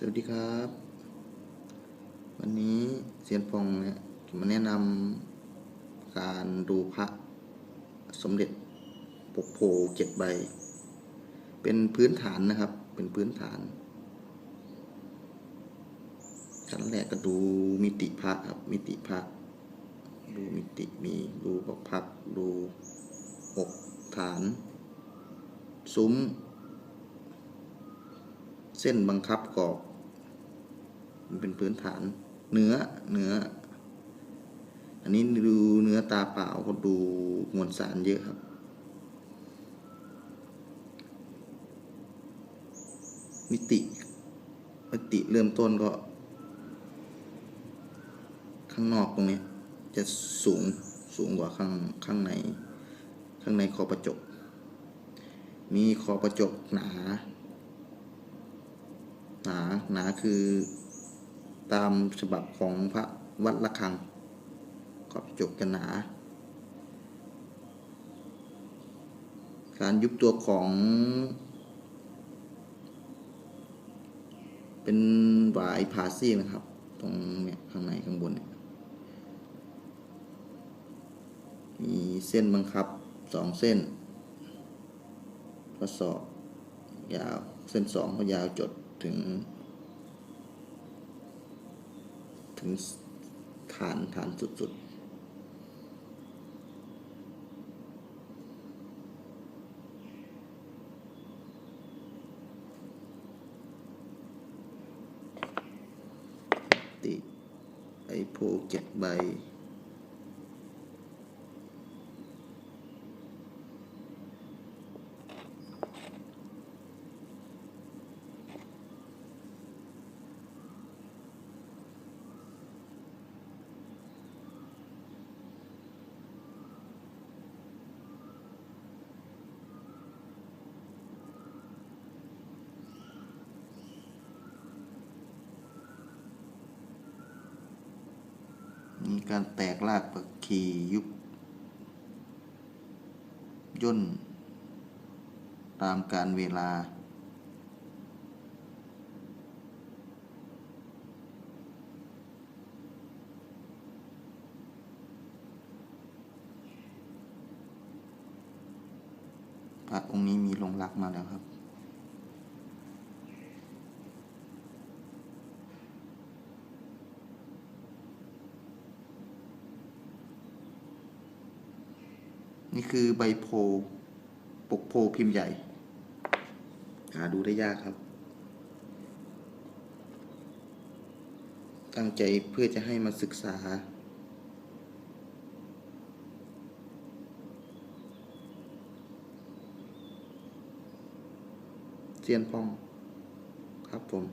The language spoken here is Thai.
สวัสดีครับ วันนี้เซียนพงเนี่ยจะมาแนะนำการดูพระสมเด็จปกโพเจ็ดใบ เป็นพื้นฐานนะครับ เป็นพื้นฐานขั้นแรกก็ดูมิติพระครับ มิติพระดูมิติมีดูพระพักตร์ดูอกฐาน ซุ้ม เส้นบังคับกรอบ มันเป็นพื้นฐาน เนื้อเนื้อ อันนี้ดูเนื้อตาเปล่าก็ดูมวลสารเยอะครับมิติมิติเริ่มต้นก็ ข้างนอกตรงนี้ จะสูงสูงกว่าข้างข้างใน ข้างในคอประจก มีคอประจกหนา หนาหนาคือ ตามฉบับของพระวัดระฆังขอบจกจะหนา การยุบตัวของ เป็นหวายผาซี่นะครับ ตรงเนี่ยข้างในข้างบนเนี่ยมีเส้นบังคับสองเส้นข้อศอกยาวเส้นสองก็ยาวจดถึง ถึงฐานฐานสุด ๆติไอโพเจ็ดใบ มี การแตกรากปักขียุบย่น ตามการเวลา พระองค์นี้มีลงรักมาแล้วครับ นี่คือใบโพปกโพพิมพ์ใหญ่ หาดูได้ยากครับ ตั้งใจเพื่อจะให้มาศึกษาเซียนพองครับผม